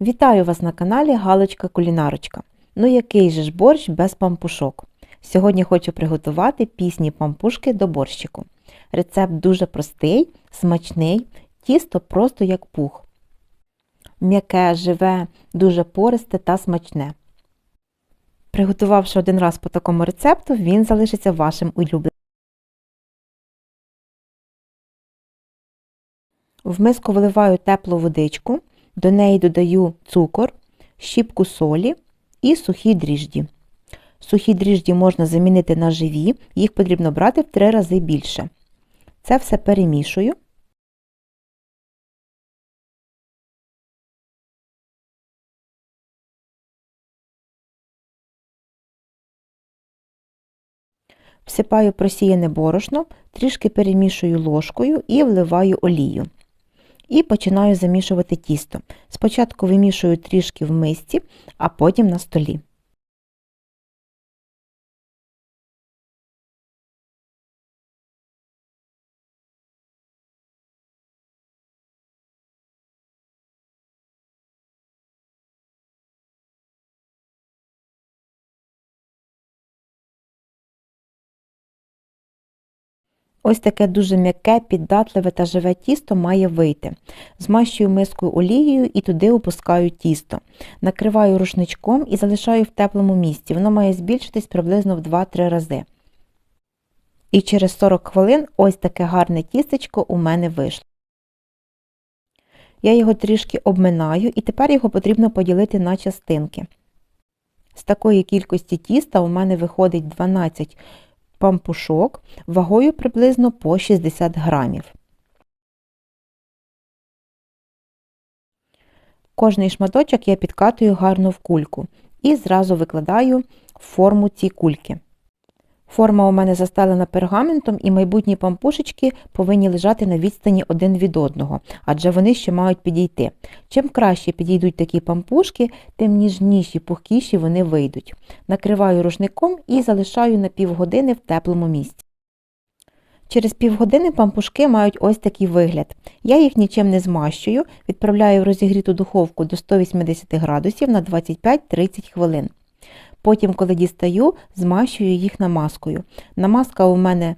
Вітаю вас на каналі Галочка Кулінарочка. Ну який же ж борщ без пампушок? Сьогодні хочу приготувати пісні пампушки до борщику. Рецепт дуже простий, смачний, тісто просто як пух. М'яке, живе, дуже пористе та смачне. Приготувавши один раз по такому рецепту, він залишиться вашим улюбленим. В миску виливаю теплу водичку, до неї додаю цукор, щіпку солі і сухі дріжджі. Сухі дріжджі можна замінити на живі, їх потрібно брати в три рази більше. Це все перемішую. Всипаю просіяне борошно, трішки перемішую ложкою і вливаю олію. І починаю замішувати тісто. Спочатку вимішую трішки в мисці, а потім на столі. Ось таке дуже м'яке, піддатливе та живе тісто має вийти. Змащую мискою олією і туди опускаю тісто. Накриваю рушничком і залишаю в теплому місці. Воно має збільшитись приблизно в 2-3 рази. І через 40 хвилин ось таке гарне тістечко у мене вийшло. Я його трішки обминаю і тепер його потрібно поділити на частинки. З такої кількості тіста у мене виходить 12 пампушок вагою приблизно по 60 грамів. Кожний шматочок я підкатую гарно в кульку і зразу викладаю форму ці кульки. Форма у мене застелена пергаментом і майбутні пампушечки повинні лежати на відстані один від одного, адже вони ще мають підійти. Чим краще підійдуть такі пампушки, тим ніжніші, пухкіші вони вийдуть. Накриваю рушником і залишаю на півгодини в теплому місці. Через півгодини пампушки мають ось такий вигляд. Я їх нічим не змащую, відправляю в розігріту духовку до 180 градусів на 25-30 хвилин. Потім, коли дістаю, змащую їх намазкою. Намазка у мене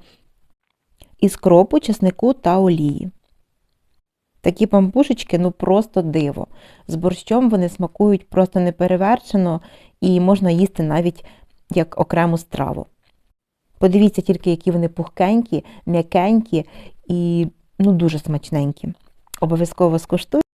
із кропу, чеснику та олії. Такі пампушечки ну просто диво. З борщом вони смакують просто неперевершено і можна їсти навіть як окрему страву. Подивіться тільки, які вони пухкенькі, м'якенькі і ну, дуже смачненькі. Обов'язково скуштуйте.